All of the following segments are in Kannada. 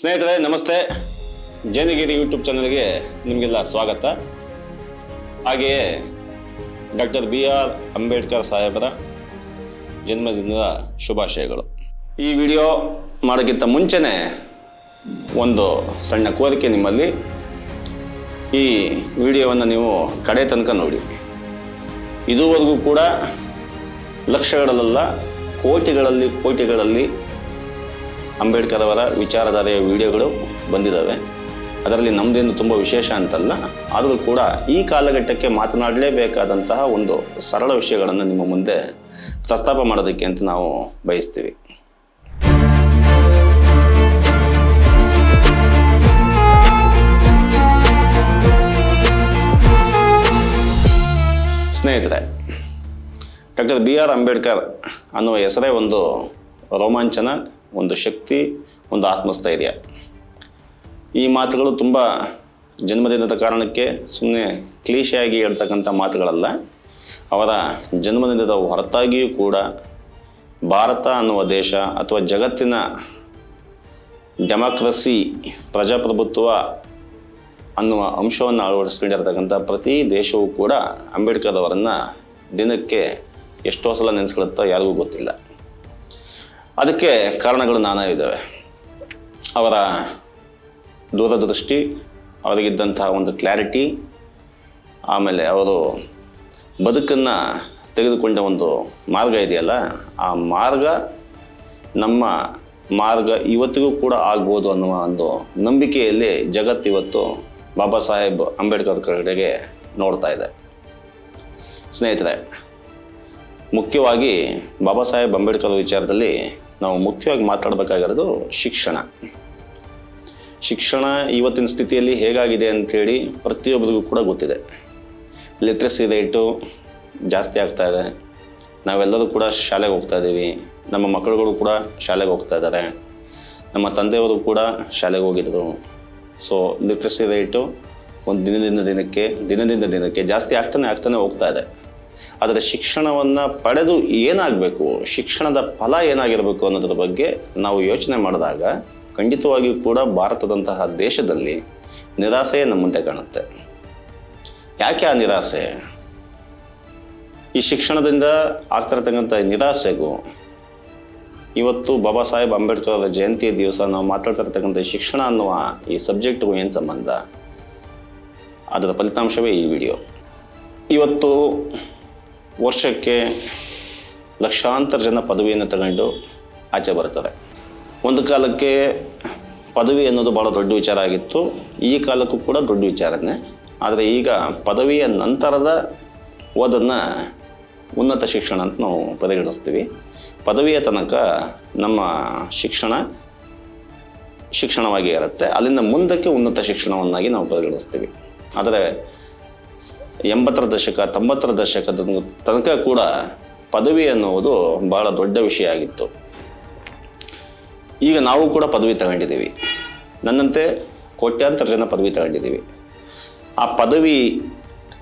ಸ್ನೇಹಿತರೆ, ನಮಸ್ತೆ. ಜೇನಗಿರಿ ಯೂಟ್ಯೂಬ್ ಚಾನಲ್ಗೆ ನಿಮಗೆಲ್ಲ ಸ್ವಾಗತ. ಹಾಗೆಯೇ ಡಾಕ್ಟರ್ ಬಿ ಆರ್ ಅಂಬೇಡ್ಕರ್ ಸಾಹೇಬರ ಜನ್ಮದಿನದ ಶುಭಾಶಯಗಳು. ಈ ವಿಡಿಯೋ ಮಾಡೋಕ್ಕಿಂತ ಮುಂಚೆನೇ ಒಂದು ಸಣ್ಣ ಕೋರಿಕೆ ನಿಮ್ಮಲ್ಲಿ. ಈ ವಿಡಿಯೋವನ್ನು ನೀವು ಕಡೆ ತನಕ ನೋಡಿ. ಇದುವರೆಗೂ ಕೂಡ ಲಕ್ಷಗಳಲ್ಲ, ಕೋಟಿಗಳಲ್ಲಿ ಕೋಟಿಗಳಲ್ಲಿ ಅಂಬೇಡ್ಕರ್ ಅವರ ವಿಚಾರಧಾರೆಯ ವಿಡಿಯೋಗಳು ಬಂದಿದ್ದಾವೆ. ಅದರಲ್ಲಿ ನಮ್ಮದೇನು ತುಂಬ ವಿಶೇಷ ಅಂತಲ್ಲ, ಆದರೂ ಕೂಡ ಈ ಕಾಲಘಟ್ಟಕ್ಕೆ ಮಾತನಾಡಲೇಬೇಕಾದಂತಹ ಒಂದು ಸರಳ ವಿಷಯಗಳನ್ನು ನಿಮ್ಮ ಮುಂದೆ ಪ್ರಸ್ತಾಪ ಮಾಡೋದಕ್ಕೆ ಅಂತ ನಾವು ಬಯಸ್ತೀವಿ. ಸ್ನೇಹಿತರೆ, ಡಾಕ್ಟರ್ ಬಿ ಆರ್ ಅಂಬೇಡ್ಕರ್ ಅನ್ನುವ ಹೆಸರೇ ಒಂದು ರೋಮಾಂಚನ. ಒಂದು ಶಕ್ತಿ, ಒಂದು ಆತ್ಮಸ್ಥೈರ್ಯ. ಈ ಮಾತುಗಳು ತುಂಬ ಜನ್ಮದಿನದ ಕಾರಣಕ್ಕೆ ಸುಮ್ಮನೆ ಕ್ಲೀಶೆಯಾಗಿ ಹೇಳ್ತಕ್ಕಂಥ ಮಾತುಗಳಲ್ಲ. ಅವರ ಜನ್ಮದಿನದ ಹೊರತಾಗಿಯೂ ಕೂಡ ಭಾರತ ಅನ್ನುವ ದೇಶ ಅಥವಾ ಜಗತ್ತಿನ ಡೆಮಾಕ್ರಸಿ, ಪ್ರಜಾಪ್ರಭುತ್ವ ಅನ್ನುವ ಅಂಶವನ್ನು ಅಳವಡಿಸ್ಕೊಂಡಿರ್ತಕ್ಕಂಥ ಪ್ರತಿ ದೇಶವೂ ಕೂಡ ಅಂಬೇಡ್ಕರ್ ಅವರನ್ನು ದಿನಕ್ಕೆ ಎಷ್ಟೋ ಸಲ ನೆನೆಸ್ಕೊಳ್ಳುತ್ತೋ ಯಾರಿಗೂ ಗೊತ್ತಿಲ್ಲ. ಅದಕ್ಕೆ ಕಾರಣಗಳು ನಾನಾ ಇದ್ದಾವೆ. ಅವರ ದೂರದೃಷ್ಟಿ, ಅವರಿಗಿದ್ದಂತಹ ಒಂದು ಕ್ಲಾರಿಟಿ, ಆಮೇಲೆ ಅವರು ಬದುಕನ್ನು ತೆಗೆದುಕೊಂಡ ಒಂದು ಮಾರ್ಗ ಇದೆಯಲ್ಲ, ಆ ಮಾರ್ಗ ನಮ್ಮ ಮಾರ್ಗ ಇವತ್ತಿಗೂ ಕೂಡ ಆಗ್ಬೋದು ಅನ್ನುವ ಒಂದು ನಂಬಿಕೆಯಲ್ಲಿ ಜಗತ್ತಿವತ್ತು ಬಾಬಾ ಸಾಹೇಬ್ ಅಂಬೇಡ್ಕರ್ ಕಡೆಗೆ ನೋಡ್ತಾ ಇದೆ. ಸ್ನೇಹಿತರೆ ಮುಖ್ಯವಾಗಿ ಬಾಬಾ ಸಾಹೇಬ್ ಅಂಬೇಡ್ಕರ್ ವಿಚಾರದಲ್ಲಿ ನಾವು ಮುಖ್ಯವಾಗಿ ಮಾತಾಡಬೇಕಾಗಿರೋದು ಶಿಕ್ಷಣ. ಶಿಕ್ಷಣ ಇವತ್ತಿನ ಸ್ಥಿತಿಯಲ್ಲಿ ಹೇಗಾಗಿದೆ ಅಂಥೇಳಿ ಪ್ರತಿಯೊಬ್ಬರಿಗೂ ಕೂಡ ಗೊತ್ತಿದೆ. ಲಿಟ್ರಸಿ ರೇಟು ಜಾಸ್ತಿ ಆಗ್ತಾ ಇದೆ. ನಾವೆಲ್ಲರೂ ಕೂಡ ಶಾಲೆಗೆ ಹೋಗ್ತಾ ಇದ್ದೀವಿ. ನಮ್ಮ ಮಕ್ಕಳುಗಳು ಕೂಡ ಶಾಲೆಗೆ ಹೋಗ್ತಾ ಇದ್ದಾರೆ. ನಮ್ಮ ತಂದೆಯವರು ಕೂಡ ಶಾಲೆಗೆ ಹೋಗಿದ್ರು ಸೊ ಲಿಟ್ರಸಿ ರೇಟು ಒಂದು ದಿನದಿಂದ ದಿನಕ್ಕೆ ದಿನದಿಂದ ದಿನಕ್ಕೆ ಜಾಸ್ತಿ ಆಗ್ತಾನೆ ಆಗ್ತಾನೆ ಹೋಗ್ತಾ ಇದೆ. ಆದರೆ ಶಿಕ್ಷಣವನ್ನು ಪಡೆದು ಏನಾಗಬೇಕು, ಶಿಕ್ಷಣದ ಫಲ ಏನಾಗಿರಬೇಕು ಅನ್ನೋದ್ರ ಬಗ್ಗೆ ನಾವು ಯೋಚನೆ ಮಾಡಿದಾಗ ಖಂಡಿತವಾಗಿಯೂ ಕೂಡ ಭಾರತದಂತಹ ದೇಶದಲ್ಲಿ ನಿರಾಸೆಯೇ ನಮ್ಮ ಮುಂದೆ ಕಾಣುತ್ತೆ. ಯಾಕೆ ಆ ನಿರಾಸೆ? ಈ ಶಿಕ್ಷಣದಿಂದ ಆಗ್ತಿರತಕ್ಕಂಥ ನಿರಾಸೆಗೂ ಇವತ್ತು ಬಾಬಾ ಸಾಹೇಬ್ ಅಂಬೇಡ್ಕರ್ ಅವರ ಜಯಂತಿ ದಿವಸ ನಾವು ಮಾತಾಡ್ತಾ ಇರ್ತಕ್ಕಂಥ ಶಿಕ್ಷಣ ಅನ್ನುವ ಈ ಸಬ್ಜೆಕ್ಟ್ಗೂ ಏನು ಸಂಬಂಧ? ಅದರ ಫಲಿತಾಂಶವೇ ಈ ವಿಡಿಯೋ. ಇವತ್ತು ವರ್ಷಕ್ಕೆ ಲಕ್ಷಾಂತರ ಜನ ಪದವಿಯನ್ನು ತಗೊಂಡು ಆಚೆ ಬರ್ತಾರೆ ಒಂದು ಕಾಲಕ್ಕೆ ಪದವಿ ಅನ್ನೋದು ಭಾಳ ದೊಡ್ಡ ವಿಚಾರ ಆಗಿತ್ತು. ಈ ಕಾಲಕ್ಕೂ ಕೂಡ ದೊಡ್ಡ ವಿಚಾರನೇ. ಆದರೆ ಈಗ ಪದವಿಯ ನಂತರದ ಓದನ್ನು ಉನ್ನತ ಶಿಕ್ಷಣ ಅಂತ ನಾವು ಪರಿಗಣಿಸ್ತೀವಿ. ಪದವಿಯ ತನಕ ನಮ್ಮ ಶಿಕ್ಷಣ ಶಿಕ್ಷಣವಾಗಿ ಇರುತ್ತೆ. ಅಲ್ಲಿಂದ ಮುಂದಕ್ಕೆ ಉನ್ನತ ಶಿಕ್ಷಣವನ್ನಾಗಿ ನಾವು ಪರಿಗಣಿಸ್ತೀವಿ. ಆದರೆ ಎಂಬತ್ತರ ದಶಕ, ತೊಂಬತ್ತರ ದಶಕದ ತನಕ ಕೂಡ ಪದವಿ ಅನ್ನುವುದು ಬಹಳ ದೊಡ್ಡ ವಿಷಯ ಆಗಿತ್ತು. ಈಗ ನಾವು ಕೂಡ ಪದವಿ ತಗೊಂಡಿದ್ದೀವಿ. ನನ್ನಂತೆ ಕೋಟ್ಯಾಂತರ ಜನ ಪದವಿ ತಗೊಂಡಿದ್ದೀವಿ. ಆ ಪದವಿ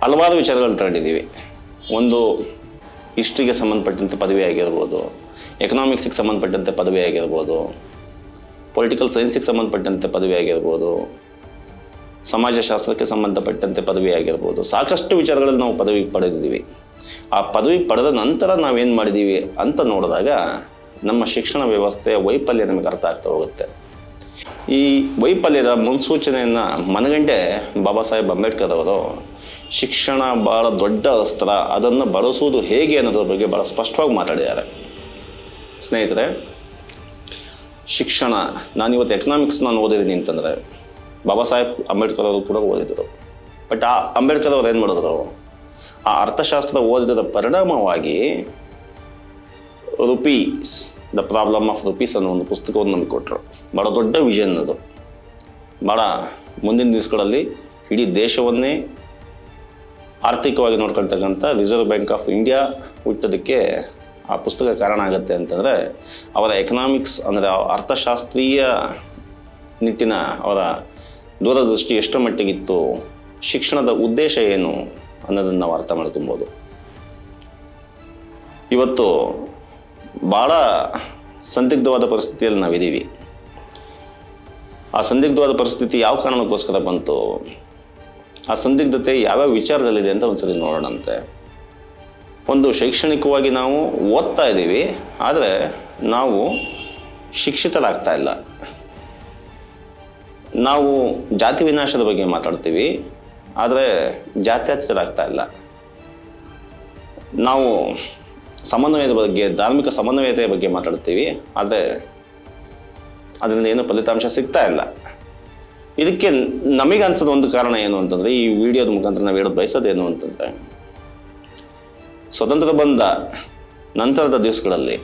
ಹಲವಾರು ವಿಚಾರಗಳು ತಗೊಂಡಿದ್ದೀವಿ. ಒಂದು, ಹಿಸ್ಟ್ರಿಗೆ ಸಂಬಂಧಪಟ್ಟಂತೆ ಪದವಿ ಆಗಿರ್ಬೋದು ಎಕನಾಮಿಕ್ಸಿಗೆ ಸಂಬಂಧಪಟ್ಟಂತೆ ಪದವಿ ಆಗಿರ್ಬೋದು ಪೊಲಿಟಿಕಲ್ ಸೈನ್ಸಿಗೆ ಸಂಬಂಧಪಟ್ಟಂತೆ ಪದವಿ ಆಗಿರ್ಬೋದು ಸಮಾಜಶಾಸ್ತ್ರಕ್ಕೆ ಸಂಬಂಧಪಟ್ಟಂತೆ ಪದವಿ ಆಗಿರ್ಬೋದು. ಸಾಕಷ್ಟು ವಿಚಾರಗಳಲ್ಲಿ ನಾವು ಪದವಿ ಪಡೆದಿದ್ದೀವಿ. ಆ ಪದವಿ ಪಡೆದ ನಂತರ ನಾವೇನು ಮಾಡಿದ್ದೀವಿ ಅಂತ ನೋಡಿದಾಗ ನಮ್ಮ ಶಿಕ್ಷಣ ವ್ಯವಸ್ಥೆಯ ವೈಫಲ್ಯ ನಮಗೆ ಅರ್ಥ ಆಗ್ತಾ ಹೋಗುತ್ತೆ. ಈ ವೈಫಲ್ಯದ ಮುನ್ಸೂಚನೆಯನ್ನು ಮನಗಂಡೆ ಬಾಬಾ ಸಾಹೇಬ್ ಅಂಬೇಡ್ಕರ್ ಅವರು, ಶಿಕ್ಷಣ ಭಾಳ ದೊಡ್ಡ ಅಸ್ತ್ರ, ಅದನ್ನು ಬಳಸುವುದು ಹೇಗೆ ಅನ್ನೋದ್ರ ಬಗ್ಗೆ ಭಾಳ ಸ್ಪಷ್ಟವಾಗಿ ಮಾತಾಡಿದ್ದಾರೆ. ಸ್ನೇಹಿತರೆ, ಶಿಕ್ಷಣ, ನಾನಿವತ್ತು ಎಕನಾಮಿಕ್ಸ್ ನಾನು ಓದಿದ್ದೀನಿ ಅಂತಂದರೆ ಬಾಬಾ ಸಾಹೇಬ್ ಅಂಬೇಡ್ಕರ್ ಅವರು ಕೂಡ ಓದಿದರು ಬಟ್ ಆ ಅಂಬೇಡ್ಕರ್ ಅವ್ರು ಏನು ಮಾಡಿದ್ರು? ಆ ಅರ್ಥಶಾಸ್ತ್ರ ಓದಿದ ಪರಿಣಾಮವಾಗಿ rupees the problem of rupees ಅನ್ನೋ ಒಂದು ಪುಸ್ತಕವನ್ನು ನಮಗೆ ಕೊಟ್ಟರು ಭಾಳ ದೊಡ್ಡ ವಿಷನ್ ಅದು ಭಾಳ ಮುಂದಿನ ದಿವಸಗಳಲ್ಲಿ ಇಡೀ ದೇಶವನ್ನೇ ಆರ್ಥಿಕವಾಗಿ ನೋಡ್ಕೊಳ್ತಕ್ಕಂಥ ರಿಸರ್ವ್ ಬ್ಯಾಂಕ್ ಆಫ್ ಇಂಡಿಯಾ ಹುಟ್ಟೋದಕ್ಕೆ ಆ ಪುಸ್ತಕ ಕಾರಣ ಆಗುತ್ತೆ ಅಂತಂದರೆ ಅವರ ಎಕನಾಮಿಕ್ಸ್ ಅಂದರೆ ಅರ್ಥಶಾಸ್ತ್ರೀಯ ನಿಟ್ಟಿನ ಅವರ ದೂರದೃಷ್ಟಿ ಎಷ್ಟು ಮಟ್ಟಿಗಿತ್ತು? ಶಿಕ್ಷಣದ ಉದ್ದೇಶ ಏನು? ಅನ್ನೋದನ್ನು ನಾವು ಅರ್ಥ ಮಾಡ್ಕೊಬೋದು. ಇವತ್ತು ಭಾಳ ಸಂದಿಗ್ಧವಾದ ಪರಿಸ್ಥಿತಿಯಲ್ಲಿ ನಾವಿದ್ದೀವಿ. ಆ ಸಂದಿಗ್ಧವಾದ ಪರಿಸ್ಥಿತಿ ಯಾವ ಕಾರಣಕ್ಕೋಸ್ಕರ ಬಂತು? ಆ ಸಂದಿಗ್ಧತೆ ಯಾವ್ಯಾವ ವಿಚಾರದಲ್ಲಿದೆ ಅಂತ ಒಂದ್ಸರಿ ನೋಡೋಣಂತೆ ಒಂದು ಶೈಕ್ಷಣಿಕವಾಗಿ ನಾವು ಓದ್ತಾ ಇದ್ದೀವಿ, ಆದರೆ ನಾವು ಶಿಕ್ಷಿತರಾಗ್ತಾ ಇಲ್ಲ. ನಾವು ಜಾತಿ ವಿನಾಶದ ಬಗ್ಗೆ ಮಾತಾಡ್ತೀವಿ, ಆದರೆ ಜಾತ್ಯತೀತರಾಗ್ತಾ ಇಲ್ಲ. ನಾವು ಸಮನ್ವಯದ ಬಗ್ಗೆ, ಧಾರ್ಮಿಕ ಸಮನ್ವಯತೆಯ ಬಗ್ಗೆ ಮಾತಾಡ್ತೀವಿ, ಆದರೆ ಅದರಿಂದ ಏನು ಫಲಿತಾಂಶ ಸಿಗ್ತಾ ಇಲ್ಲ. ಇದಕ್ಕೆ ನಮಗೆ ಅನ್ಸೋದು ಒಂದು ಕಾರಣ ಏನು ಅಂತಂದರೆ, ಈ ವಿಡಿಯೋದ ಮುಖಾಂತರ ನಾವು ಹೇಳೋದು ಬಯಸೋದೇನು ಅಂತಂದರೆ, ಸ್ವತಂತ್ರ ಬಂದ ನಂತರದ ದಿವಸಗಳಲ್ಲಿ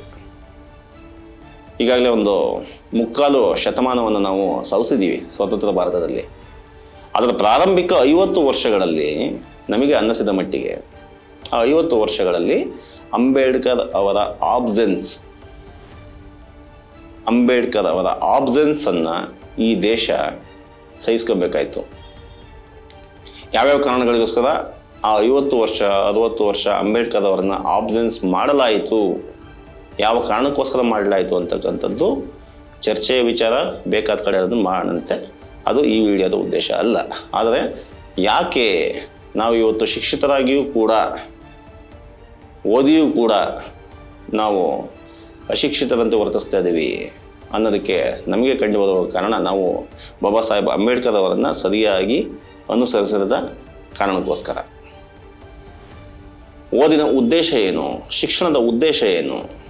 ಈಗಾಗಲೇ ಒಂದು ಮುಕ್ಕಾಲು ಶತಮಾನವನ್ನು ನಾವು ಸವಿಸಿದ್ದೀವಿ ಸ್ವತಂತ್ರ ಭಾರತದಲ್ಲಿ. ಅದರ ಪ್ರಾರಂಭಿಕ ಐವತ್ತು ವರ್ಷಗಳಲ್ಲಿ ನಮಗೆ ಅನ್ನಿಸಿದ ಮಟ್ಟಿಗೆ ಆ ಐವತ್ತು ವರ್ಷಗಳಲ್ಲಿ ಅಂಬೇಡ್ಕರ್ ಅವರ ಆಬ್ಸೆನ್ಸ್ ಅಂಬೇಡ್ಕರ್ ಅವರ ಆಬ್ಸೆನ್ಸನ್ನು ಈ ದೇಶ ಸಹಿಸ್ಕೋಬೇಕಾಯಿತು. ಯಾವ್ಯಾವ ಕಾರಣಗಳಿಗೋಸ್ಕರ ಆ ಐವತ್ತು ವರ್ಷ, ಅರವತ್ತು ವರ್ಷ ಅಂಬೇಡ್ಕರ್ ಅವರನ್ನು ಆಬ್ಸೆನ್ಸ್ ಮಾಡಲಾಯಿತು ಯಾವ ಕಾರಣಕ್ಕೋಸ್ಕರ ಮಾಡಲಾಯಿತು ಅಂತಕ್ಕಂಥದ್ದು ಚರ್ಚೆಯ ವಿಚಾರ ಬೇಕಾದ ಕಡೆ ಅದನ್ನು ಮಾಡಂತೆ ಅದು ಈ ವಿಡಿಯೋದ ಉದ್ದೇಶ ಅಲ್ಲ. ಆದರೆ ಯಾಕೆ ನಾವು ಇವತ್ತು ಶಿಕ್ಷಿತರಾಗಿಯೂ ಕೂಡ, ಓದಿಯೂ ಕೂಡ ನಾವು ಅಶಿಕ್ಷಿತರಂತೆ ವರ್ತಿಸ್ತಾ ಇದ್ದೀವಿ ಅನ್ನೋದಕ್ಕೆ ನಮಗೆ ಕಂಡು ಬರುವ ಕಾರಣ ನಾವು ಬಾಬಾ ಸಾಹೇಬ್ ಅಂಬೇಡ್ಕರ್ ಅವರನ್ನು ಸರಿಯಾಗಿ ಅನುಸರಿಸಿದ ಕಾರಣಕ್ಕೋಸ್ಕರ. ಓದಿನ ಉದ್ದೇಶ ಏನು, ಶಿಕ್ಷಣದ ಉದ್ದೇಶ ಏನು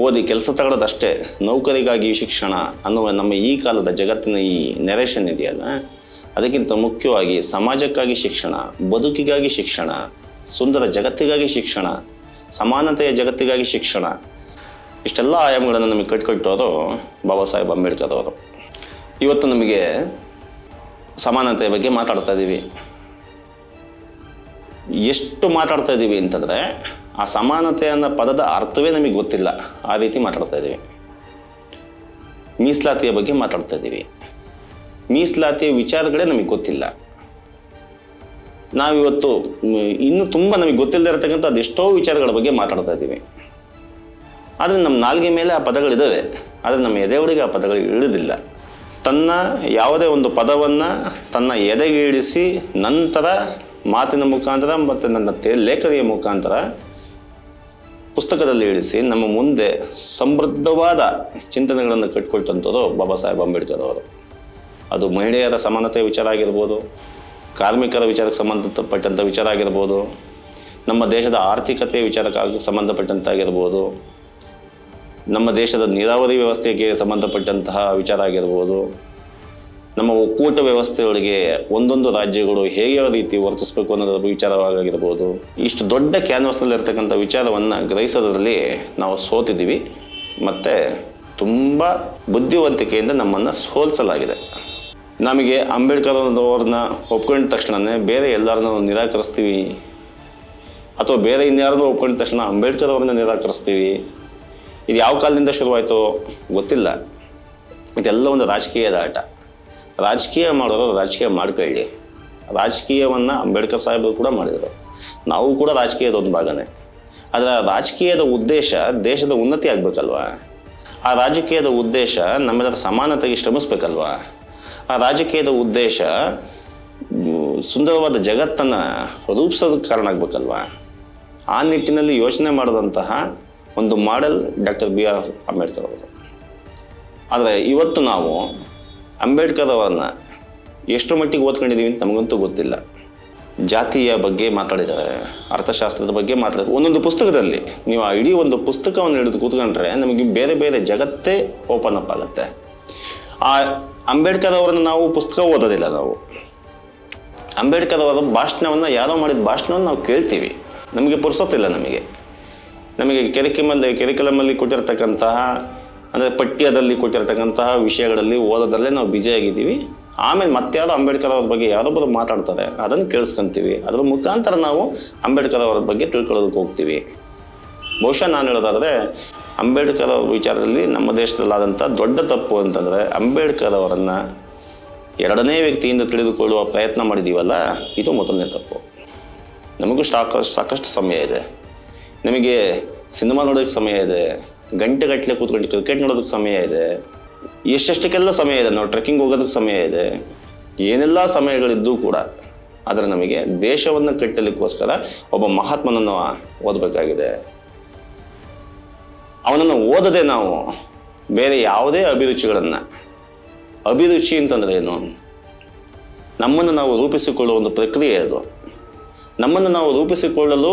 ಓದಿ ಕೆಲಸ ತಗೊಳ್ಳೋದಷ್ಟೇ ನೌಕರಿಗಾಗಿ ಶಿಕ್ಷಣ ಅನ್ನುವ ನಮ್ಮ ಈ ಕಾಲದ ಜಗತ್ತಿನ ಈ ನೆರೇಷನ್ ಇದೆಯಲ್ಲ? ಅದಕ್ಕಿಂತ ಮುಖ್ಯವಾಗಿ ಸಮಾಜಕ್ಕಾಗಿ ಶಿಕ್ಷಣ, ಬದುಕಿಗಾಗಿ ಶಿಕ್ಷಣ, ಸುಂದರ ಜಗತ್ತಿಗಾಗಿ ಶಿಕ್ಷಣ, ಸಮಾನತೆಯ ಜಗತ್ತಿಗಾಗಿ ಶಿಕ್ಷಣ, ಇಷ್ಟೆಲ್ಲ ಆಯಾಮಗಳನ್ನು ನಮಗೆ ಕಟ್ಕೊಟ್ಟವರು ಬಾಬಾ ಸಾಹೇಬ್ ಅಂಬೇಡ್ಕರ್ ಅವರು. ಇವತ್ತು ನಮಗೆ ಸಮಾನತೆಯ ಬಗ್ಗೆ ಮಾತಾಡ್ತಾ ಇದ್ದೀವಿ. ಎಷ್ಟು ಮಾತಾಡ್ತಾ ಇದ್ದೀವಿ ಅಂತಂದರೆ ಆ ಸಮಾನತೆ ಅನ್ನೋ ಪದದ ಅರ್ಥವೇ ನಮಗೆ ಗೊತ್ತಿಲ್ಲ. ಆ ರೀತಿ ಮಾತಾಡ್ತಾ ಇದ್ದೀವಿ. ಮೀಸಲಾತಿಯ ಬಗ್ಗೆ ಮಾತಾಡ್ತಾ ಇದ್ದೀವಿ. ಮೀಸಲಾತಿಯ ವಿಚಾರಗಳೇ ನಮಗೆ ಗೊತ್ತಿಲ್ಲ. ನಾವಿವತ್ತು, ಇನ್ನೂ ತುಂಬ ನಮಗೆ ಗೊತ್ತಿಲ್ಲದೆ ಇರತಕ್ಕಂಥ ಅದೆಷ್ಟೋ ವಿಚಾರಗಳ ಬಗ್ಗೆ ಮಾತಾಡ್ತಾ ಇದ್ದೀವಿ. ಆದರೆ ನಮ್ಮ ನಾಲ್ಗೆ ಮೇಲೆ ಆ ಪದಗಳಿದ್ದಾವೆ. ಆದರೆ ನಮ್ಮ ಎದೆಯವರಿಗೆ ಆ ಪದಗಳು ಇಳಿದಿಲ್ಲ. ತನ್ನ ಯಾವುದೇ ಒಂದು ಪದವನ್ನು ತನ್ನ ಎದೆಗೆ ಇಳಿಸಿ ನಂತರ ಮಾತಿನ ಮುಖಾಂತರ ಮತ್ತು ನನ್ನ ಲೇಖನಿಯ ಮುಖಾಂತರ ಪುಸ್ತಕದಲ್ಲಿ ಇಳಿಸಿ ನಮ್ಮ ಮುಂದೆ ಸಮೃದ್ಧವಾದ ಚಿಂತನೆಗಳನ್ನು ಕಟ್ಕೊಳ್ತಂಥದ್ದು ಬಾಬಾ ಸಾಹೇಬ್ ಅಂಬೇಡ್ಕರ್ ಅವರು. ಅದು ಮಹಿಳೆಯರ ಸಮಾನತೆಯ ವಿಚಾರ ಆಗಿರ್ಬೋದು, ಕಾರ್ಮಿಕರ ವಿಚಾರಕ್ಕೆ ಸಂಬಂಧಪಟ್ಟಂಥ ವಿಚಾರ ಆಗಿರ್ಬೋದು, ನಮ್ಮ ದೇಶದ ಆರ್ಥಿಕತೆಯ ವಿಚಾರಕ್ಕಾಗಿ ಸಂಬಂಧಪಟ್ಟಂತಾಗಿರ್ಬೋದು, ನಮ್ಮ ದೇಶದ ನೀರಾವರಿ ವ್ಯವಸ್ಥೆಗೆ ಸಂಬಂಧಪಟ್ಟಂತಹ ವಿಚಾರ ಆಗಿರ್ಬೋದು ನಮ್ಮ ಒಕ್ಕೂಟ ವ್ಯವಸ್ಥೆಯೊಳಗೆ ಒಂದೊಂದು ರಾಜ್ಯಗಳು ಹೇಗೆ ರೀತಿ ವರ್ತಿಸಬೇಕು ಅನ್ನೋದ್ರ ವಿಚಾರವಾಗಿರ್ಬೋದು ಇಷ್ಟು ದೊಡ್ಡ ಕ್ಯಾನ್ವಾಸ್ನಲ್ಲಿ ಇರ್ತಕ್ಕಂಥ ವಿಚಾರವನ್ನು ಗ್ರಹಿಸೋದ್ರಲ್ಲಿ ನಾವು ಸೋತಿದ್ದೀವಿ. ಮತ್ತು ತುಂಬ ಬುದ್ಧಿವಂತಿಕೆಯಿಂದ ನಮ್ಮನ್ನು ಸೋಲಿಸಲಾಗಿದೆ. ನಮಗೆ ಅಂಬೇಡ್ಕರ್ ಅವ್ರನ್ನ ಒಪ್ಕೊಂಡ ತಕ್ಷಣವೇ ಬೇರೆ ಎಲ್ಲರನ್ನೂ ನಿರಾಕರಿಸ್ತೀವಿ. ಅಥವಾ ಬೇರೆ ಇನ್ಯಾರನ್ನೂ ಒಪ್ಕೊಂಡ ತಕ್ಷಣ ಅಂಬೇಡ್ಕರ್ ಅವ್ರನ್ನ ನಿರಾಕರಿಸ್ತೀವಿ. ಇದು ಯಾವ ಕಾಲದಿಂದ ಶುರುವಾಯಿತು ಗೊತ್ತಿಲ್ಲ. ಇದೆಲ್ಲ ಒಂದು ರಾಜಕೀಯದ ಆಟ. ರಾಜಕೀಯ ಮಾಡೋದು ರಾಜಕೀಯ ಮಾಡ್ಕೊಳ್ಳಿ. ರಾಜಕೀಯವನ್ನು ಅಂಬೇಡ್ಕರ್ ಸಾಹೇಬರು ಕೂಡ ಮಾಡಿದರು. ನಾವು ಕೂಡ ರಾಜಕೀಯದ ಒಂದು ಭಾಗನೇ. ಆದರೆ ರಾಜಕೀಯದ ಉದ್ದೇಶ ದೇಶದ ಉನ್ನತಿ ಆಗಬೇಕಲ್ವಾ? ಆ ರಾಜಕೀಯದ ಉದ್ದೇಶ ನಮ್ಮೆಲ್ಲರ ಸಮಾನತೆಗೆ ಶ್ರಮಿಸ್ಬೇಕಲ್ವಾ? ಆ ರಾಜಕೀಯದ ಉದ್ದೇಶ ಸುಂದರವಾದ ಜಗತ್ತನ್ನು ರೂಪಿಸೋದಕ್ಕೆ ಕಾರಣ ಆಗಬೇಕಲ್ವಾ? ಆ ನಿಟ್ಟಿನಲ್ಲಿ ಯೋಚನೆ ಮಾಡಿದಂತಹ ಒಂದು model doctor B R Ambedkar ಅವರು. ಆದರೆ ಇವತ್ತು ನಾವು ಅಂಬೇಡ್ಕರ್ ಅವರನ್ನ ಎಷ್ಟು ಮಟ್ಟಿಗೆ ಓದ್ಕೊಂಡಿದ್ದೀವಿ ಅಂತ ನಮಗಂತೂ ಗೊತ್ತಿಲ್ಲ. ಜಾತಿಯ ಬಗ್ಗೆ ಮಾತಾಡಿದ್ದಾರೆ ಅರ್ಥಶಾಸ್ತ್ರದ ಬಗ್ಗೆ ಮಾತಾಡಿದ ಒಂದೊಂದು ಪುಸ್ತಕದಲ್ಲಿ ನೀವು ಆ ಇಡೀ ಒಂದು ಪುಸ್ತಕವನ್ನು ಹಿಡಿದು ಕೂತ್ಕೊಂಡ್ರೆ ನಮಗೆ ಬೇರೆ ಬೇರೆ ಜಗತ್ತೇ ಓಪನ್ ಅಪ್ ಆಗುತ್ತೆ. ಆ ಅಂಬೇಡ್ಕರ್ ಅವರನ್ನು ನಾವು ಪುಸ್ತಕ ಓದೋದಿಲ್ಲ ನಾವು. ಅಂಬೇಡ್ಕರ್ ಅವರ ಭಾಷಣವನ್ನು ಯಾರೋ ಮಾಡಿದ ಭಾಷಣವನ್ನು ನಾವು ಕೇಳ್ತೀವಿ. ನಮಗೆ ಪುರ್ಸೊತ್ತಿಲ್ಲ ನಮಗೆ. ನಮಗೆ ಕೆರಿಕಿಮಲ್ಲಿ ಕೆರಿಕಲಮಲ್ಲಿ ಕೊಟ್ಟಿರ್ತಕ್ಕಂತಹ ಅಂದರೆ ಪಠ್ಯದಲ್ಲಿ ಕೊಟ್ಟಿರ್ತಕ್ಕಂತಹ ವಿಷಯಗಳಲ್ಲಿ ಓದೋದ್ರಲ್ಲೇ ನಾವು ಬ್ಯುಸಿಯಾಗಿದ್ದೀವಿ ಆಮೇಲೆ ಮತ್ತೆ ಯಾವುದೋ ಅಂಬೇಡ್ಕರ್ ಅವ್ರ ಬಗ್ಗೆ ಯಾರೊಬ್ಬರು ಮಾತಾಡ್ತಾರೆ, ಅದನ್ನು ಕೇಳಿಸ್ಕೊಂತೀವಿ. ಅದರ ಮುಖಾಂತರ ನಾವು ಅಂಬೇಡ್ಕರ್ ಅವರ ಬಗ್ಗೆ ತಿಳ್ಕೊಳ್ಳೋದಕ್ಕೆ ಹೋಗ್ತೀವಿ. ಬಹುಶಃ ನಾನು ಹೇಳೋದಾದರೆ, ಅಂಬೇಡ್ಕರ್ ಅವ್ರ ವಿಚಾರದಲ್ಲಿ ನಮ್ಮ ದೇಶದಲ್ಲಾದಂಥ ದೊಡ್ಡ ತಪ್ಪು ಅಂತಂದರೆ, ಅಂಬೇಡ್ಕರ್ ಅವರನ್ನು ಎರಡನೇ ವ್ಯಕ್ತಿಯಿಂದ ತಿಳಿದುಕೊಳ್ಳುವ ಪ್ರಯತ್ನ ಮಾಡಿದ್ದೀವಲ್ಲ ಇದು ಮೊದಲನೇ ತಪ್ಪು. ನಮಗೂ ಸಾಕಷ್ಟು ಸಾಕಷ್ಟು ಸಮಯ ಇದೆ. ನಮಗೆ ಸಿನಿಮಾ ನೋಡೋಕ್ಕೆ ಸಮಯ ಇದೆ. ಗಂಟೆಗಟ್ಟಲೆ ಕೂತ್ಕೊಂಡು ಕ್ರಿಕೆಟ್ ನೋಡೋದಕ್ಕೆ ಸಮಯ ಇದೆ. ಎಷ್ಟೆಷ್ಟಕ್ಕೆಲ್ಲ ಸಮಯ ಇದೆ? ನಾವು ಟ್ರೆಕ್ಕಿಂಗ್ ಹೋಗೋದಕ್ಕೆ ಸಮಯ ಇದೆ. ಏನೆಲ್ಲ ಸಮಯಗಳಿದ್ದು ಕೂಡ ಆದರೆ ನಮಗೆ ದೇಶವನ್ನು ಕಟ್ಟಲಿಕ್ಕೋಸ್ಕರ ಒಬ್ಬ ಮಹಾತ್ಮನನ್ನು ಓದಬೇಕಾಗಿದೆ. ಅವನನ್ನು ಓದದೆ ನಾವು ಬೇರೆ ಯಾವುದೇ ಅಭಿರುಚಿಗಳನ್ನು, ಅಭಿರುಚಿ ಅಂತಂದ್ರೆ ಏನು? ನಮ್ಮನ್ನು ನಾವು ರೂಪಿಸಿಕೊಳ್ಳುವ ಒಂದು ಪ್ರಕ್ರಿಯೆ ಅದು. ನಮ್ಮನ್ನು ನಾವು ರೂಪಿಸಿಕೊಳ್ಳಲು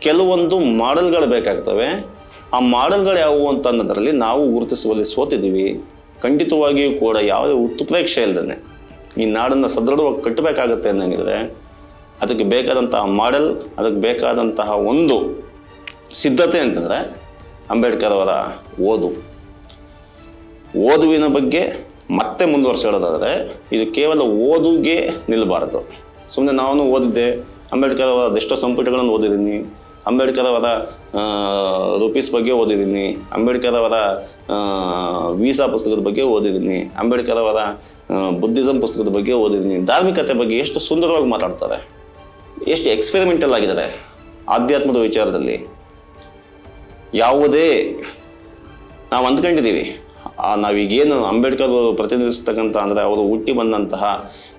ಕೆಲವೊಂದು ಮಾಡೆಲ್ಗಳು ಬೇಕಾಗ್ತವೆ. ಆ ಮಾಡಲ್ಗಳು ಯಾವುವು ಅಂತ ಅನ್ನೋದರಲ್ಲಿ ನಾವು ಗುರುತಿಸುವಲ್ಲಿ ಸೋತಿದ್ದೀವಿ. ಖಂಡಿತವಾಗಿಯೂ ಕೂಡ ಯಾವುದೇ ಉತ್ಪ್ರೇಕ್ಷೆ ಇಲ್ಲದೇ ಈ ನಾಡನ್ನು ಸದೃಢವಾಗಿ ಕಟ್ಟಬೇಕಾಗತ್ತೆ ಅನ್ನಂಗಿದ್ರೆ, ಅದಕ್ಕೆ ಬೇಕಾದಂತಹ ಮಾಡೆಲ್, ಅದಕ್ಕೆ ಬೇಕಾದಂತಹ ಒಂದು ಸಿದ್ಧತೆ ಅಂತಂದರೆ ಅಂಬೇಡ್ಕರ್ ಅವರ ಓದು. ಓದುವಿನ ಬಗ್ಗೆ ಮತ್ತೆ ಮುಂದುವರ್ಸಿ ಹೇಳೋದಾದರೆ, ಇದು ಕೇವಲ ಓದುಗೆ ನಿಲ್ಲಬಾರದು. ಸುಮ್ಮನೆ ನಾನು ಓದಿದ್ದೆ, ಅಂಬೇಡ್ಕರ್ ಅವರ ಅದೆಷ್ಟೋ ಸಂಪುಟಗಳನ್ನು ಓದಿದ್ದೀನಿ ಅಂಬೇಡ್ಕರ್ ಅವರ ಆ, ರೂಪೀಸ್ ಬಗ್ಗೆ ಓದಿದ್ದೀನಿ. ಅಂಬೇಡ್ಕರ್ ಅವರ ಆ, ವೀಸಾ ಪುಸ್ತಕದ ಬಗ್ಗೆ ಓದಿದ್ದೀನಿ. ಅಂಬೇಡ್ಕರ್ ಅವರ ಬುದ್ಧಿಸಮ್ ಪುಸ್ತಕದ ಬಗ್ಗೆ ಓದಿದ್ದೀನಿ. ಧಾರ್ಮಿಕತೆ ಬಗ್ಗೆ ಎಷ್ಟು ಸುಂದರವಾಗಿ ಮಾತಾಡ್ತಾರೆ. ಎಷ್ಟು ಎಕ್ಸ್ಪೆರಿಮೆಂಟಲ್ ಆಗಿದ್ದಾರೆ ಆಧ್ಯಾತ್ಮದ ವಿಚಾರದಲ್ಲಿ. ಯಾವುದೇ ನಾವು ಅಂದ್ಕೊಂಡಿದ್ದೀವಿ. ನಾವೀಗೇನು ಅಂಬೇಡ್ಕರ್ ಪ್ರತಿನಿಧಿಸ್ತಕ್ಕಂಥ ಅಂದರೆ ಅವರು ಹುಟ್ಟಿ ಬಂದಂತಹ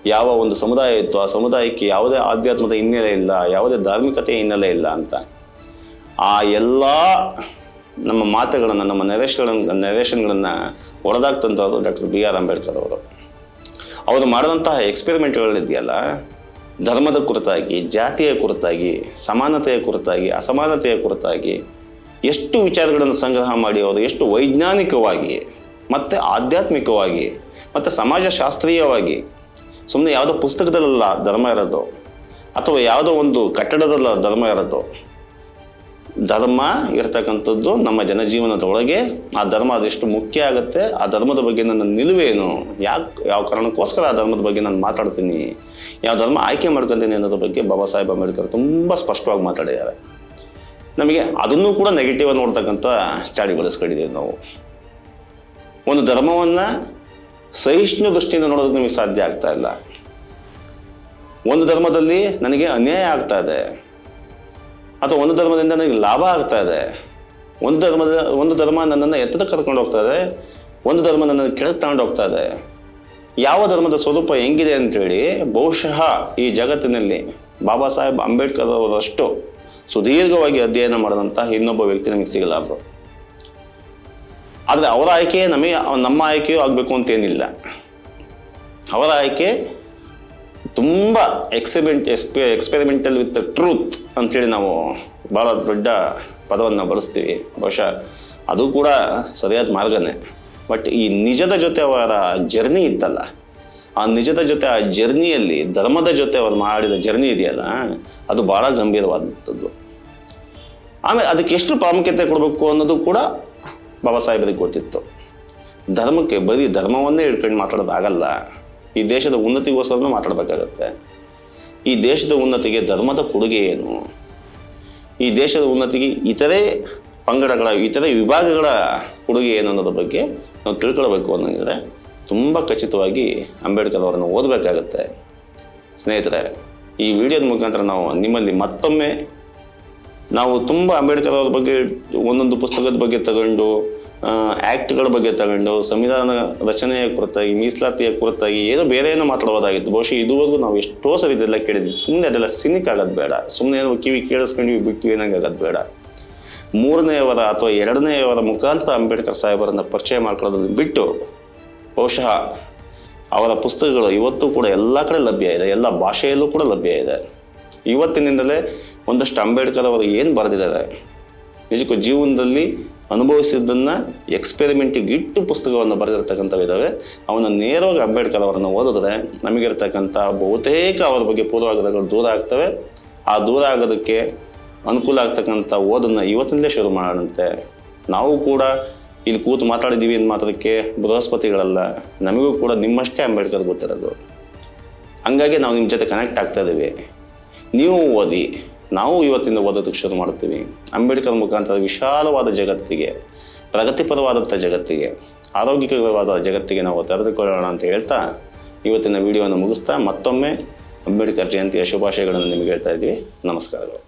ಯಾವ ಒಂದು ಸಮುದಾಯ ಇತ್ತು, ಆ ಸಮುದಾಯಕ್ಕೆ ಯಾವುದೇ ಆಧ್ಯಾತ್ಮದ ಹಿನ್ನೆಲೆ ಇಲ್ಲ, ಯಾವುದೇ ಧಾರ್ಮಿಕತೆಯ ಹಿನ್ನೆಲೆ ಇಲ್ಲ ಅಂತ. ಆ ಎಲ್ಲ ನಮ್ಮ ಮಾತುಗಳನ್ನು, ನಮ್ಮ ನೆರೇಶನ್ಗಳನ್ನು ನೆರೇಷನ್ಗಳನ್ನು ಹೊಡೆದಾಕ್ತಂಥವ್ರು ಡಾಕ್ಟರ್ ಬಿ ಆರ್ ಅಂಬೇಡ್ಕರ್ ಅವರು. ಅವರು ಮಾಡಿದಂತಹ ಎಕ್ಸ್ಪೆರಿಮೆಂಟ್ಗಳಿದೆಯಲ್ಲ ಧರ್ಮದ ಕುರಿತಾಗಿ, ಜಾತಿಯ ಕುರಿತಾಗಿ, ಸಮಾನತೆಯ ಕುರಿತಾಗಿ, ಅಸಮಾನತೆಯ ಕುರಿತಾಗಿ, ಎಷ್ಟು ವಿಚಾರಗಳನ್ನು ಸಂಗ್ರಹ ಮಾಡಿ ಅವರು, ಎಷ್ಟು ವೈಜ್ಞಾನಿಕವಾಗಿ ಮತ್ತು ಆಧ್ಯಾತ್ಮಿಕವಾಗಿ, ಮತ್ತು ಸಮಾಜಶಾಸ್ತ್ರೀಯವಾಗಿ. ಸುಮ್ಮನೆ ಯಾವುದೋ ಪುಸ್ತಕದಲ್ಲ ಧರ್ಮ ಇರೋದು, ಅಥವಾ ಯಾವುದೋ ಒಂದು ಕಟ್ಟಡದಲ್ಲ ಧರ್ಮ ಇರೋದು. ಧರ್ಮ ಇರತಕ್ಕಂಥದ್ದು ನಮ್ಮ ಜನಜೀವನದೊಳಗೆ, ಆ ಧರ್ಮ ಅದೆಷ್ಟು ಮುಖ್ಯ ಆಗುತ್ತೆ. ಆ ಧರ್ಮದ ಬಗ್ಗೆ ನನ್ನ ನಿಲುವೇನು? ಯಾಕೆ, ಯಾವ ಕಾರಣಕ್ಕೋಸ್ಕರ ಆ ಧರ್ಮದ ಬಗ್ಗೆ ನಾನು ಮಾತಾಡ್ತೀನಿ? ಯಾವ ಧರ್ಮ ಆಯ್ಕೆ ಮಾಡ್ಕೊತೀನಿ ಅನ್ನೋದ್ರ ಬಗ್ಗೆ ಬಾಬಾ ಸಾಹೇಬ್ ಅಂಬೇಡ್ಕರ್ ತುಂಬ ಸ್ಪಷ್ಟವಾಗಿ ಮಾತಾಡಿದ್ದಾರೆ. ನಮಗೆ ಅದನ್ನು ಕೂಡ ನೆಗೆಟಿವ್ ನೋಡ್ತಕ್ಕಂಥ ಚಾಡಿ ಬೆಳೆಸ್ಕೊಂಡಿದ್ದೀವಿ ನಾವು. ಒಂದು ಧರ್ಮವನ್ನು ಸಹಿಷ್ಣು ದೃಷ್ಟಿಯಿಂದ ನೋಡೋದಕ್ಕೆ ನಿಮಗೆ ಸಾಧ್ಯ ಆಗ್ತಾ ಇಲ್ಲ. ಒಂದು ಧರ್ಮದಲ್ಲಿ ನನಗೆ ಅನ್ಯಾಯ ಆಗ್ತಾ ಇದೆ. ಅಥವಾ ಒಂದು ಧರ್ಮದಿಂದ ನನಗೆ ಲಾಭ ಆಗ್ತಾ ಇದೆ. ಒಂದು ಧರ್ಮದ, ಒಂದು ಧರ್ಮ ನನ್ನನ್ನು ಎತ್ತರಕ್ಕೆ ಕರ್ಕೊಂಡು ಹೋಗ್ತಾ ಇದೆ. ಒಂದು ಧರ್ಮ ನನ್ನನ್ನು ಕೆಳಗೆ ತಗೊಂಡು ಹೋಗ್ತಾ ಇದೆ. ಯಾವ ಧರ್ಮದ ಸ್ವರೂಪ ಹೆಂಗಿದೆ ಅಂತೇಳಿ ಬಹುಶಃ ಈ ಜಗತ್ತಿನಲ್ಲಿ ಬಾಬಾ ಸಾಹೇಬ್ ಅಂಬೇಡ್ಕರ್ ಅವರಷ್ಟು ಸುದೀರ್ಘವಾಗಿ ಅಧ್ಯಯನ ಮಾಡಿದಂಥ ಇನ್ನೊಬ್ಬ ವ್ಯಕ್ತಿ ನಮಗೆ ಸಿಗಲಾರದು. ಆದರೆ ಅವರ ಆಯ್ಕೆ ನಮಗೆ, ನಮ್ಮ ಆಯ್ಕೆಯೂ ಆಗಬೇಕು ಅಂತೇನಿಲ್ಲ. ಅವರ ಆಯ್ಕೆ ತುಂಬ excellent expe experimental with the truth ಅಂತೇಳಿ ನಾವು ಭಾಳ ದೊಡ್ಡ ಪದವನ್ನು ಬಳಸ್ತೀವಿ. ಬಹುಶಃ ಅದು ಕೂಡ ಸರಿಯಾದ ಮಾರ್ಗನೇ. ಬಟ್ ಈ ನಿಜದ ಜೊತೆ ಅವರ ಜರ್ನಿ ಇತ್ತಲ್ಲ. ಆ ನಿಜದ ಜೊತೆ, ಆ ಜರ್ನಿಯಲ್ಲಿ ಧರ್ಮದ ಜೊತೆ ಅವರು ಮಾಡಿದ ಜರ್ನಿ ಇದೆಯಲ್ಲ, ಅದು ಭಾಳ ಗಂಭೀರವಾದಂಥದ್ದು. ಆಮೇಲೆ ಅದಕ್ಕೆ ಎಷ್ಟು ಪ್ರಾಮುಖ್ಯತೆ ಕೊಡಬೇಕು ಅನ್ನೋದು ಕೂಡ ಬಾಬಾ ಸಾಹೇಬರಿಗೆ ಗೊತ್ತಿತ್ತು. ಧರ್ಮಕ್ಕೆ ಬರೀ ಧರ್ಮವನ್ನೇ ಹಿಡ್ಕೊಂಡು ಮಾತಾಡೋದಾಗಲ್ಲ, ಈ ದೇಶದ ಉನ್ನತಿಗೋಸ್ಕರನೂ ಮಾತಾಡಬೇಕಾಗತ್ತೆ. ಈ ದೇಶದ ಉನ್ನತಿಗೆ ಧರ್ಮದ ಕೊಡುಗೆ ಏನು? ಈ ದೇಶದ ಉನ್ನತಿಗೆ ಇತರೆ ಪಂಗಡಗಳ, ಇತರೆ ವಿಭಾಗಗಳ ಕೊಡುಗೆ ಏನು ಅನ್ನೋದ್ರ ಬಗ್ಗೆ ನಾವು ತಿಳ್ಕೊಳ್ಬೇಕು ಅನ್ನೋಂಗಿದ್ರೆ ತುಂಬ ಖಚಿತವಾಗಿ ಅಂಬೇಡ್ಕರ್ ಅವರನ್ನು ಓದಬೇಕಾಗತ್ತೆ. ಸ್ನೇಹಿತರೆ, ಈ ವಿಡಿಯೋದ ಮುಖಾಂತರ ನಾವು ನಿಮ್ಮಲ್ಲಿ ಮತ್ತೊಮ್ಮೆ ನಾವು ತುಂಬ ಅಂಬೇಡ್ಕರ್ ಅವ್ರ ಬಗ್ಗೆ ಒಂದೊಂದು ಪುಸ್ತಕದ ಬಗ್ಗೆ ತಗೊಂಡು ಆ್ಯಕ್ಟ್ಗಳ ಬಗ್ಗೆ ತಗೊಂಡು, ಸಂವಿಧಾನ ರಚನೆಯ ಕುರಿತಾಗಿ, ಮೀಸಲಾತಿಯ ಕುರಿತಾಗಿ ಏನೋ ಬೇರೆ ಏನೋ ಮಾತಾಡೋದಾಗಿತ್ತು. ಬಹುಶಃ ಇದುವರೆಗೂ ನಾವು ಎಷ್ಟೋ ಸರಿ ಇದೆಲ್ಲ ಕೇಳಿದ್ವಿ. ಸುಮ್ಮನೆ ಅದೆಲ್ಲ ಸಿನಿಕ್ ಆಗೋದು ಬೇಡ. ಸುಮ್ಮನೆ ಏನೋ ಕಿವಿ ಕೇಳಿಸ್ಕೊಂಡ್ವಿ ಬಿಟ್ಟು ಏನಾಗೋದು ಬೇಡ. ಮೂರನೆಯವರ ಅಥವಾ ಎರಡನೆಯವರ ಮುಖಾಂತರ ಅಂಬೇಡ್ಕರ್ ಸಾಹೇಬರನ್ನು ಪರಿಚಯ ಮಾಡ್ಕೊಳ್ಳೋದನ್ನು ಬಿಟ್ಟು, ಬಹುಶಃ ಅವರ ಪುಸ್ತಕಗಳು ಇವತ್ತು ಕೂಡ ಎಲ್ಲ ಕಡೆ ಲಭ್ಯ ಇದೆ. ಎಲ್ಲ ಭಾಷೆಯಲ್ಲೂ ಕೂಡ ಲಭ್ಯ ಇದೆ. ಇವತ್ತಿನಿಂದಲೇ ಒಂದಷ್ಟು ಅಂಬೇಡ್ಕರ್ ಅವರು ಏನು ಬರೆದಿದ್ದಾರೆ? ನಿಜಕ್ಕೂ ಜೀವನದಲ್ಲಿ ಅನುಭವಿಸಿದ್ದನ್ನು ಎಕ್ಸ್ಪೆರಿಮೆಂಟಿಗೆ ಇಟ್ಟು ಪುಸ್ತಕವನ್ನು ಬರೆದಿರ್ತಕ್ಕಂಥವು ಇದ್ದಾವೆ ಅವನ್ನ ನೇರವಾಗಿ ಅಂಬೇಡ್ಕರ್ ಅವರನ್ನು ಓದಿದ್ರೆ ನಮಗಿರ್ತಕ್ಕಂಥ ಬಹುತೇಕ ಅವರ ಬಗ್ಗೆ ಪೂರ್ವಾಗ್ರಹಗಳು ದೂರ ಆಗ್ತವೆ. ಆ ದೂರ ಆಗೋದಕ್ಕೆ ಅನುಕೂಲ ಆಗ್ತಕ್ಕಂಥ ಓದನ್ನು ಇವತ್ತಿಂದಲೇ ಶುರು ಮಾಡೋಣಂತೆ. ನಾವು ಕೂಡ ಇಲ್ಲಿ ಕೂತು ಮಾತಾಡಿದ್ದೀವಿ ಅಂತ ಮಾತ್ರಕ್ಕೆ ಬೃಹಸ್ಪತಿಗಳಲ್ಲ, ನಮಗೂ ಕೂಡ ನಿಮ್ಮಷ್ಟೇ ಅಂಬೇಡ್ಕರ್ ಗೊತ್ತಿರೋದು. ಹಂಗಾಗಿ ನಾವು ನಿಮ್ಮ ಜೊತೆ ಕನೆಕ್ಟ್ ಆಗ್ತಾ ಇದ್ದೀವಿ ನೀವು ಓದಿ, ನಾವು ಇವತ್ತಿಂದ ಓದೋದಕ್ಕೆ ಶುರು ಮಾಡ್ತೀವಿ. ಅಂಬೇಡ್ಕರ್ ಮುಖಾಂತರ ವಿಶಾಲವಾದ ಜಗತ್ತಿಗೆ, ಪ್ರಗತಿಪರವಾದಂಥ ಜಗತ್ತಿಗೆ, ಆರೋಗ್ಯಕರವಾದ ಜಗತ್ತಿಗೆ ನಾವು ತೆರೆದುಕೊಳ್ಳೋಣ ಅಂತ ಹೇಳ್ತಾ ಇವತ್ತಿನ ವಿಡಿಯೋವನ್ನು ಮುಗಿಸ್ತಾ ಮತ್ತೊಮ್ಮೆ ಅಂಬೇಡ್ಕರ್ ಜಯಂತಿಯ ಶುಭಾಶಯಗಳನ್ನು ನಿಮಗೆ ಹೇಳ್ತಾ ಇದ್ದೀವಿ. ನಮಸ್ಕಾರಗಳು.